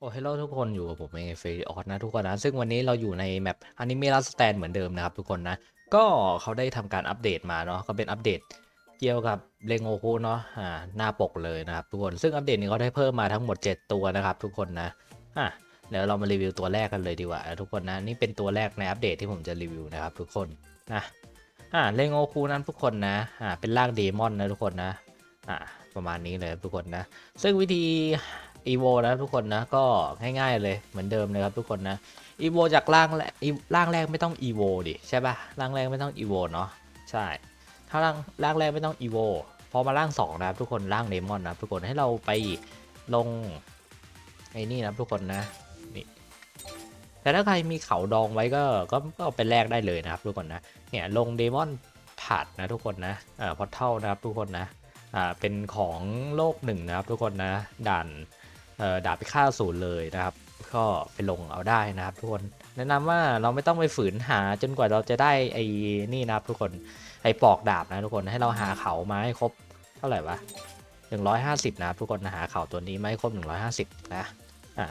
โอ้เฮลโลทุกคนอยู่กับผมเองเฟรออสนะทุกคนนะ ซึ่งวันนี้เราอยู่ในแมปอนิเมะลัสแตนเหมือนเดิมนะครับทุกคนนะ ก็เขาได้ทำการอัปเดตมาเนาะก็เป็นอัปเดตเกี่ยวกับเรงโอคุเนาะอ่าหน้าปกเลยนะครับทุกคนซึ่งอัปเดตนี้เขาได้เพิ่มมาทั้งหมด 7 ตัวนะครับทุกคนนะอะเดี๋ยวเรามารีวิวตัวแรกกันเลยดีกว่าทุกคนนะนี่เป็นตัวแรกในอัปเดตที่ผมจะรีวิวนะครับทุกคนนะอ่าเรงโอคุนั้นทุกคนนะอ่าเป็นร่างเดมอนนะทุกคนนะอ่าประมาณนี้เลยทุกคนนะ ซึ่งวิธี อีโวนะทุกคนนะก็ง่ายๆเลยเหมือนเดิมเลยครับทุกคนนะอีโวจากร่างแรกอีร่างแรกไม่ต้องอีโวดิใช่ปะร่างแรกไม่ต้องอีโวเนาะใช่ ถ้าร่างร่างแรกไม่ต้องอีโวพอมาร่างสองนะครับทุกคนร่างเดมอนนะครับทุกคนให้เราไปลงไอ้นี่นะทุกคนนะนี่แต่ถ้าใครมีเขาดองไว้ก็ก็ก็เอาไปแลกได้เลยนะครับทุกคนนะเนี่ยลงเดมอนถาดนะทุกคนนะเอ่อพอเท่านะครับทุกคนนะอ่าเป็นของโลกหนึ่งนะครับทุกคนนะด่าน ดาบพิฆาตศูนย์เลยนะครับ ก็ไปลงเอาได้นะครับทุกคนแนะนำว่าเราไม่ต้องไปฝืนหาจนกว่าเราจะได้ไอ้นี่นะครับทุกคนไอ้ปอกดาบนะทุกคนให้เราหาเขามาให้ครบเท่าไหร่วะ150 นะครับทุกคนหาเขาตัวนี้มาให้ครบ 150 นะอะ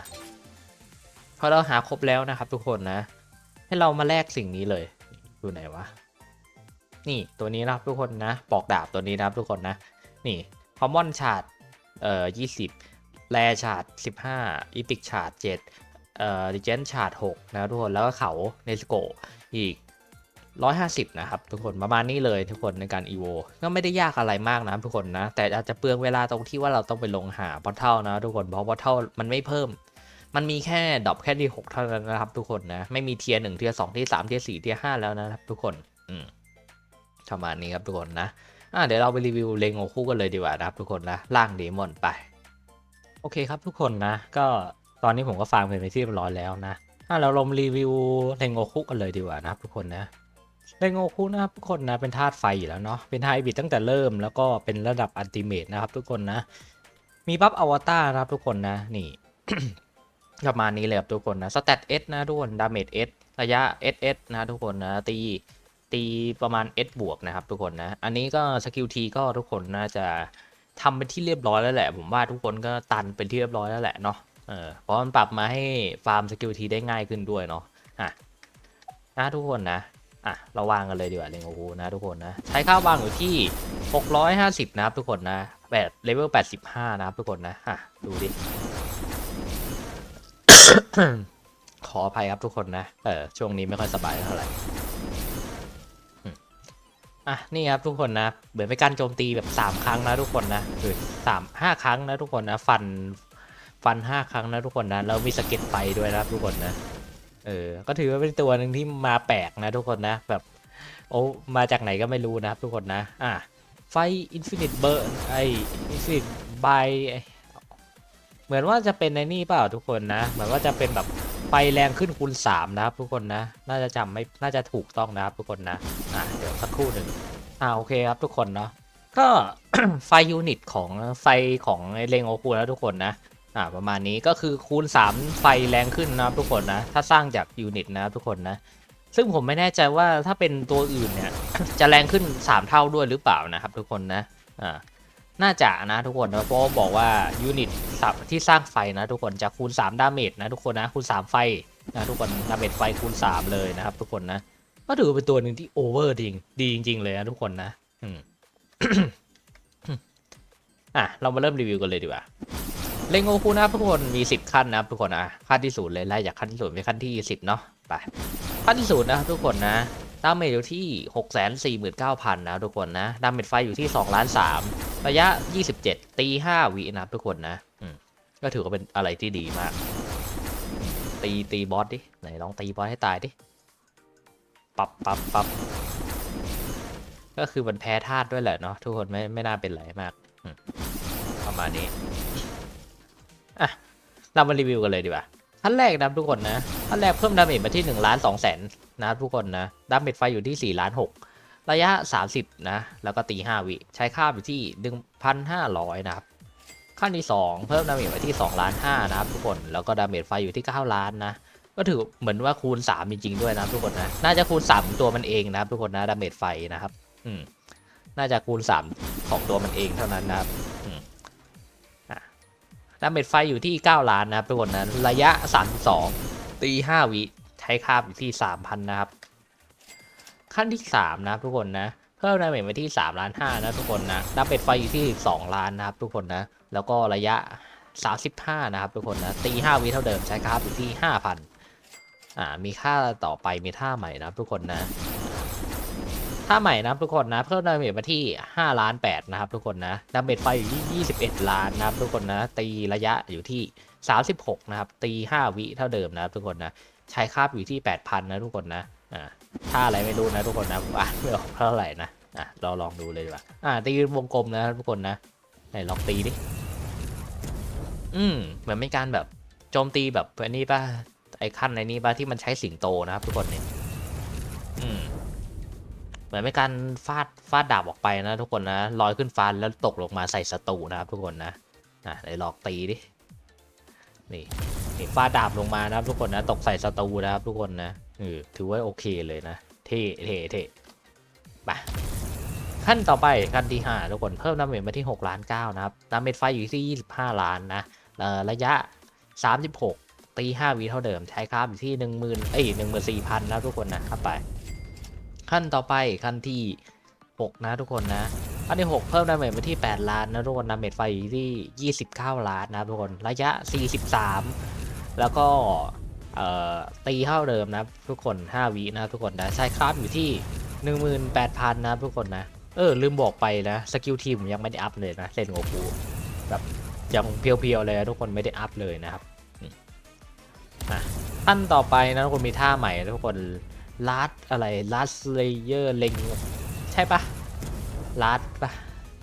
พอเราหาครบแล้วนะครับทุกคนนะ ให้เรามาแลกสิ่งนี้เลยอยู่ไหนวะนี่ตัวนี้นะครับทุกคนนะ ปอกดาบตัวนี้นะครับทุกคนนะ นี่คอมมอนชาร์ดเอ่อยี่สิบ แรชาร์ดสิบห้าอีพิกชาร์ดเจ็ดเอ่อดิเจนชาร์ดหกนะทุกคน แล้วก็เขาเนสโกอีกร้อยห้าสิบนะครับ ทุกคนประมาณนี้เลยทุกคนในการอีโวก็ไม่ได้ยากอะไรมากนะทุกคนนะ แต่อาจจะเปลืองเวลาตรงที่ว่าเราต้องไปลงหาพอเท่านะทุกคนเพราะพอเท่ามันไม่เพิ่ม มันมีแค่ดรอปแค่ที่หกเท่านั้นนะครับ ทุกคนนะไม่มีเทียร์หนึ่งเทียร์สองเทียร์สามเทียร์สี่เทียร์ห้าแล้วนะครับ ทุกคนอืมประมาณนี้ครับทุกคนนะอะเดี๋ยวเราไปรีวิวเลงโอคุกันเลยดีกว่านะครับทุกคนนะล่างเดมอนไป โอเคครับทุกคนนะ ก็ตอนนี้ผมก็ฟาร์มเป็นไปที่เรียบร้อยแล้วนะอะเราลงรีวิวเลงโอคุกันเลยดีกว่านะครับทุกคนนะเลงโอคุนะครับทุกคนนะเป็นธาตุไฟอยู่แล้วเนาะเป็นไฮบริดตั้งแต่เริ่มแล้วก็เป็นระดับอันติเมตนะครับทุกคนนะ มีบัฟอวตารนะครับทุกคนนะนี่ประมาณนี้เลยครับทุกคนนะสเตตเอสนะทุกคนดาเมจเอสระยะ SS นะทุกคนนะตีตีประมาณ S บวกนะครับทุกคนนะ อันนี้ก็สกิลทีก็ทุกคนน่าจะ ทำเป็นที่เรียบร้อยแล้วแหละ ผมว่าทุกคนก็ตันเป็นที่เรียบร้อยแล้วแหละเนาะเออเพราะมันปรับมาให้ฟาร์มสกิลทีได้ง่ายขึ้นด้วยเนาะอะนะทุกคนนะอะเราวางกันเลยดีกว่าเลงโอคูนะทุกคนนะใช้ค่าวางอยู่ที่ 650 นะครับทุกคนนะแบบเลเวล85 นะครับทุกคนนะอะดูดิขออภัยครับทุกคนนะ เออช่วงนี้ไม่ค่อยสบายเท่าไหร่ อะนี่ครับทุกคนนะเหมือนเป็นการโจมตีแบบ 3 ครั้งนะทุกคนนะคือสามห้าครั้งนะทุกคนนะฟันฟัน 5 ครั้งนะทุกคนนะแล้วมีสเก็ดไฟด้วยนะครับทุกคนนะเออก็ถือว่าเป็นตัวหนึ่งที่มาแปลกนะทุกคนนะแบบโอ้มาจากไหนก็ไม่รู้นะครับทุกคนนะอะไฟอินฟินิตเบอร์ไออินฟินิตไบเหมือนว่าจะเป็นในนี่เปล่าทุกคนนะเหมือนว่าจะเป็นแบบ ไฟแรงขึ้นคูณ 3 นะครับทุกคนนะ น่าจะจำไม่ น่าจะถูกต้องนะครับทุกคนนะ อะเดี๋ยวสักครู่หนึ่งอ่าโอเคครับทุกคนเนาะ ก็ไฟยูนิตของไฟของไอเลงโอคูแล้วทุกคนนะ อ่าประมาณนี้ก็คือคูณ 3 ไฟแรงขึ้นนะครับทุกคนนะ ถ้าสร้างจากยูนิตนะครับทุกคนนะ ซึ่งผมไม่แน่ใจว่าถ้าเป็นตัวอื่นเนี่ย จะแรงขึ้น 3 เท่าด้วยหรือเปล่านะครับทุกคนนะ อ่า น่าจะนะทุกคนนะเพราะว่าบอกว่ายูนิตที่สร้างไฟนะทุกคนจะคูณ 3 ดาเมจนะทุกคนนะคูณ 3 ไฟนะทุกคนดาเมจไฟคูณ 3 เลยนะครับ ทุกคนนะก็ถือเป็นตัวหนึ่งที่โอเวอร์จริงดีจริง ๆ เลยนะทุกคนนะอืมอะเรามาเริ่มรีวิวกันเลยดีกว่าเลงโอคูนะครับทุกคนมี 10 ขั้นนะครับทุกคนอะขั้นที่ศูนย์เลยไล่จากขั้นที่ศูนย์ไปขั้นที่ 10 เนาะไปขั้นที่ศูนย์นะทุกคนนะ ดาเมจอยู่ที่ 6 4 9 0 0 0 นะทุกคนนะ ดาเมจไฟอยู่ที่2ล้าน3ระยะ 27 ตี 5 วินะครับทุกคนนะก็ถือว่าเป็นอะไรที่ดีมาก ตีตีบอสดิ ไหนลองตีบอสให้ตายดิ ปับปับปับก็คือมันแพ้ธาตุด้วยแหละเนาะทุกคนไม่ไม่น่าเป็นไรมากประมาณนี้ อะเรามารีวิวกันเลยดีกว่าขั้นแรกนะครับทุกคนนะขั้นแรกเพิ่มดาเมจมาที่1ล้าน2แสน นะทุกคนนะดาเมจไฟอยู่ที่4ล้าน6ระยะ 30 นะ แล้วก็ตี 5 วิ ใช้ค่าอยู่ที่ 1,500 นะครับขั้นที่ 2 เพิ่มดาเมจไปที่2ล้าน5นะครับทุกคนแล้วก็ดาเมจไฟอยู่ที่ 9 ล้านนะก็ถือเหมือนว่าคูณ 3 จริงๆด้วยนะทุกคนนะน่าจะคูณ 3 ตัวมันเองนะครับทุกคนนะดาเมจไฟนะครับอืมน่าจะคูณ 3 ของตัวมันเองเท่านั้นนะครับอืมอะดาเมจไฟอยู่ที่ 9 ล้านนะครับทุกคนนะระยะ 32 ตี 5 วิ ช้คาบอยู่ที่ 3,000 นะครับ ขั้นที่ 3 นะครับทุกคนนะเพิ่มดาเมจไปที่3ล้าน5นะทุกคนนะดาเมจไฟอยู่ที่2ล้านนะครับทุกคนนะ แล้วก็ระยะ 35 นะครับทุกคนนะ ตี 5 วิเท่าเดิมใช้คาบอยู่ที่ 5,000 อ่า มีค่าต่อไปมีท่าใหม่นะครับทุกคนนะท่าใหม่นะครับทุกคนนะ เพิ่มดาเมจมาที่5ล้าน8นะครับทุกคนนะดาเมจไฟอยู่ที่21 ล้านนะครับทุกคนนะ ตีระยะอยู่ที่ 36 นะครับ ตี 5 วิเท่าเดิมนะครับทุกคนนะ ใช้คาบอยู่ที่ 8,000 นะทุกคนนะอ่าท่าอะไรไม่รู้นะทุกคนนะผมอ่านไม่ออกเท่าไหร่นะอะเราลองดูเลยดีกว่าอ่าตีวงกลมนะทุกคนนะไหนลองตีดิอืมเหมือนเป็นการแบบโจมตีแบบอันนี้ป่ะไอ้ขั้นในนี้ป่ะที่มันใช้สิงโตนะครับทุกคนเนี่ยอืมเหมือนเป็นการฟาดฟาดดาบออกไปนะทุกคนนะลอยขึ้นฟ้าแล้วตกลงมาใส่ศัตรูนะครับทุกคนนะอะไหนลองตีดินี่ ฟาดาบลงมานะครับทุกคนนะ ตกใส่ศัตรูนะครับทุกคนนะเออถือว่าโอเคเลยนะ เท่เท่เท่ไปขั้นต่อไปขั้นที่5ทุกคนเพิ่มดาเมจมาที่6ล้าน9นะครับดาเมจไฟอยู่ที่ 25 ล้านนะระยะ 36 ตี5วิเท่าเดิม ใช้คราบอยู่ที่ 10,000เอ้ย14,000นะทุกคนนะครับไป ขั้นต่อไปขั้นที่ 6 นะทุกคนนะขั้นที่ 6 เพิ่มดาเมจไปที่ 8 ล้านนะทุกคนดาเมจไฟอยู่ที่ 29 ล้านนะทุกคนระยะ 43 แล้วก็ตีเท่าเดิมนะทุกคน 5 วินะทุกคนนะใช้คราฟอยู่ที่ 18,000 นะทุกคนนะ เออ ลืมบอกไปนะสกิลทีมยังไม่ได้อัพเลยนะเล่นโงกูแบบยังเพียวๆเลยนะทุกคนไม่ได้อัพเลยนะครับอืมอะขั้นต่อไปนะทุกคนมีท่าใหม่ทุกคนลาดอะไรลาดเลเยอร์เลงใช่ปะลาดปะ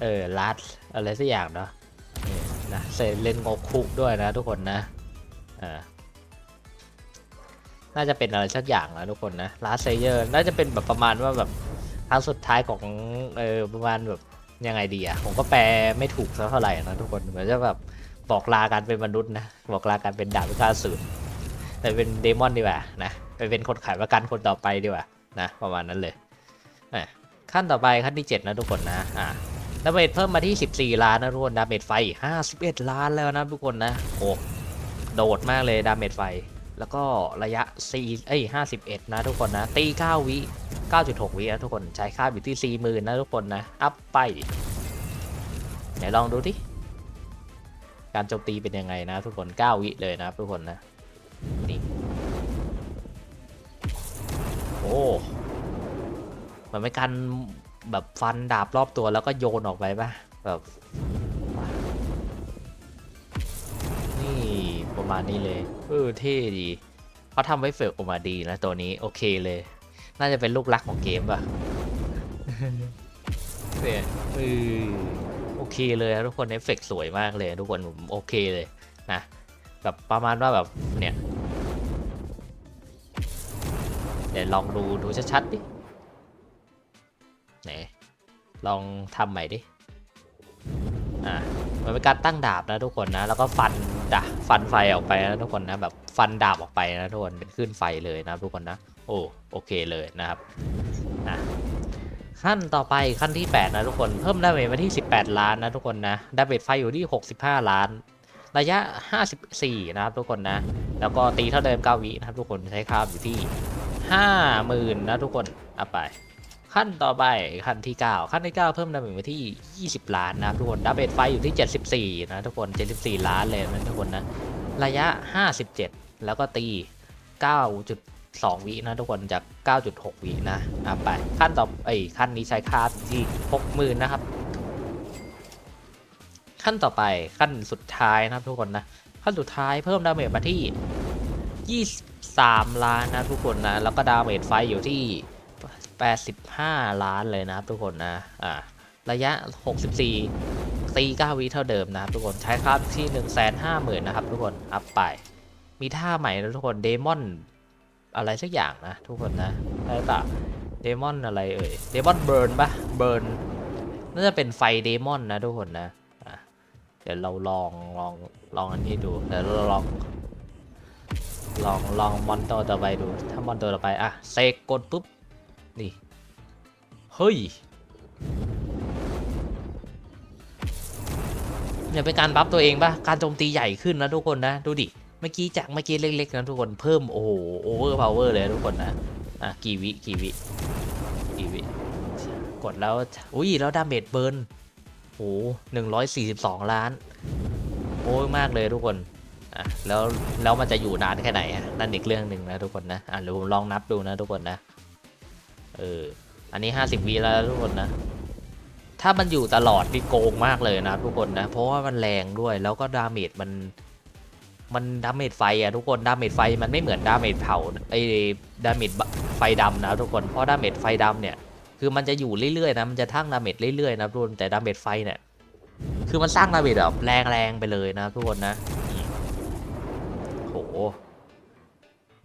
เออลาดอะไรสักอย่างเนาะนะเซเลนโงคุกด้วยนะทุกคนนะ ออน่าจะเป็นอะไรสักอย่างนะทุกคนนะลาดเลเยอร์น่าจะเป็นแบบประมาณว่าแบบครั้งสุดท้ายของเออประมาณแบบยังไงดีอะผมก็แปลไม่ถูกสักเท่าไหร่นะทุกคนเหมือนจะแบบบอกลาการเป็นมนุษย์นะบอกลาการเป็นดาบพิฆาตศูนย์แต่เป็นเดมอนดีกว่านะไปเป็นคนขายประกันคนต่อไปดีกว่านะประมาณนั้นเลยขั้นต่อไปขั้นที่ 7 นะทุกคนนะอ่าดาเมจเพิ่มมาที่ 14 ล้านนะทุกคนดาเมจไฟ 51 ล้านแล้วนะทุกคนนะโอ้ โดดมากเลยดาเมจไฟ แล้วก็ระยะ4เอ้ย51 นะทุกคนนะ ตี 9 วิ 9.6 วินะทุกคนใช้ค่าอยู่ที่ 40,000 นะทุกคนนะ อัพไป ไหนลองดูดิการโจมตีเป็นยังไงนะทุกคน 9 วิเลยนะทุกคนนะ นี่ โอ้มันเป็นการแบบฟันดาบรอบตัวแล้วก็โยนออกไปปะแบบ ประมาณนี้เลย เออเท่ดีเขาทำไว้เฟกออกมาดีนะตัวนี้โอเคเลย น่าจะเป็นลูกรักของเกมป่ะเนี่ยเออโอเคเลยนะทุกคนเอฟเฟกต์สวยมากเลย ทุกคนผมโอเคเลยนะแบบประมาณว่าแบบเนี่ยเดี๋ยวลองดูดูชัดๆดิไหนลองทำใหม่ดิ อ่ามันเป็นการตั้งดาบนะทุกคนนะ แล้วก็ฟันดาฟันไฟออกไปนะทุกคนนะแบบฟันดาบออกไปนะทุกคนเป็นขึ้นไฟเลยนะทุกคนนะ โอ้โอเคเลยนะครับนะขั้นต่อไปขั้นที่ 8 นะทุกคนเพิ่มดาเมจมาที่ 18 ล้านนะทุกคนนะดาเมจไฟอยู่ที่ 65 ล้าน ระยะ 54 นะครับทุกคนนะ แล้วก็ตีเท่าเดิม 9 วินะครับทุกคนใช้คาบอยู่ที่ห้าหมื่นนะทุกคนเอาไป ขั้นต่อไปขั้นที่ 9 ขั้นที่ 9 เพิ่มดาเมจไปที่ 20 ล้านนะครับทุกคนดาเมจไฟอยู่ที่ 74 นะทุกคน 74 ล้านเลยนะทุกคนนะ ระยะ 57 แล้วก็ตี 9.2 วินะทุกคนจาก 9.6 วินะเอาไปขั้นต่อไอขั้นนี้ใช้ค่าที่ 60,000 นะครับ ขั้นต่อไปขั้นสุดท้ายนะครับทุกคนนะ ขั้นสุดท้ายเพิ่มดาเมจมาที่ 23 ล้านนะทุกคนนะ แล้วก็ดาเมจไฟอยู่ที่ 85 ล้านเลยนะครับทุกคนนะอ่าระยะ 64ตี9วิเท่าเดิมนะครับทุกคนใช้ครับที่ 150,000นะครับทุกคนอัพไป มีท่าใหม่นะทุกคนเดมอนอะไรสักอย่างนะทุกคนนะใช่ปะเดมอนอะไรเอ่ยเดมอนเบิร์นปะเบิร์นน่าจะเป็นไฟเดมอนนะทุกคนนะอะเดี๋ยวเราลองลองลองอันนี้ดูเดี๋ยวเราลองลองลองมอนตัวต่อไปดู ถ้ามอนตัวต่อไปอะเซกกดปุ๊บ นี่ เฮ้ย เนี่ยเป็นการบัฟตัวเองปะการโจมตีใหญ่ขึ้นนะทุกคนนะ ดูดิ เมื่อกี้จากเมื่อกี้เล็กๆนะทุกคนเพิ่มโอ้โหโอเวอร์พาวเวอร์เลยทุกคนนะ อะกี่วิกี่วิกี่วิ กดแล้ว อุ้ยแล้วดาเมจเบิร์นโอ้หนึ่งร้อยสี่สิบสองล้าน โอ้ยมากเลยทุกคนอะแล้วแล้วมันจะอยู่นานแค่ไหนอะนั่นอีกเรื่องหนึ่งนะทุกคนนะอะเดี๋ยวผมลองนับดูนะทุกคนนะ เออ อันนี้ห้าสิบวิแล้วทุกคนนะ ถ้ามันอยู่ตลอดนี่โกงมากเลยนะทุกคนนะ เพราะว่ามันแรงด้วยแล้วก็ดาเมจมัน มันดาเมจไฟอะทุกคนดาเมจไฟมันไม่เหมือนดาเมจเผาไอ้ดาเมจไฟดำนะทุกคนเพราะดาเมจไฟดำเนี่ยคือมันจะอยู่เรื่อยๆนะมันจะทั้งดาเมจเรื่อยๆนะทุกคนแต่ดาเมจไฟเนี่ยคือมันสร้างดาเมจแบบแรงๆไปเลยนะทุกคนนะโห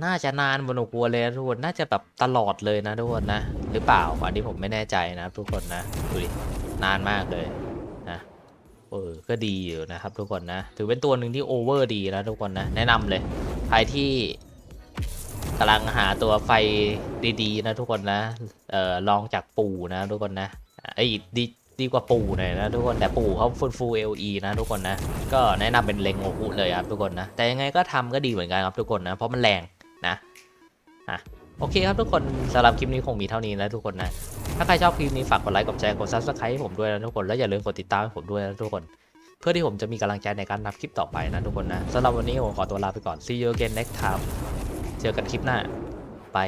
น่าจะนานบนกัวเลยนะทุกคน น่าจะแบบตลอดเลยนะทุกคนนะ หรือเปล่าอันนี้ผมไม่แน่ใจนะทุกคนนะดูดิ นานมากเลยนะเออก็ดีอยู่นะครับทุกคนนะ ถือเป็นตัวหนึ่งที่โอเวอร์ดีนะทุกคนนะ แนะนำเลย ใครที่กำลังหาตัวไฟดีๆนะทุกคนนะ เอ่อ ลองจากปู่นะทุกคนนะไอ้ดีดีกว่าปู่หน่อยนะทุกคนแต่ปู่เขาฟูลฟูเอลีนะทุกคนนะ ก็แนะนำเป็นเลงโอคุเลยครับทุกคนนะ แต่ยังไงก็ทำก็ดีเหมือนกันครับทุกคนนะ เพราะมันแรง นะอะโอเคครับทุกคนสำหรับคลิปนี้คงมีเท่านี้แล้วทุกคนนะ ถ้าใครชอบคลิปนี้ฝากกดไลค์กดแชร์กดซับสไครต์ให้ผมด้วยนะทุกคนและอย่าลืมกดติดตามให้ผมด้วยนะทุกคน เพื่อที่ผมจะมีกำลังใจในการทำคลิปต่อไปนะทุกคนนะสำหรับวันนี้ผมขอตัวลาไปก่อน see you again next time เจอกันคลิปหน้า ไป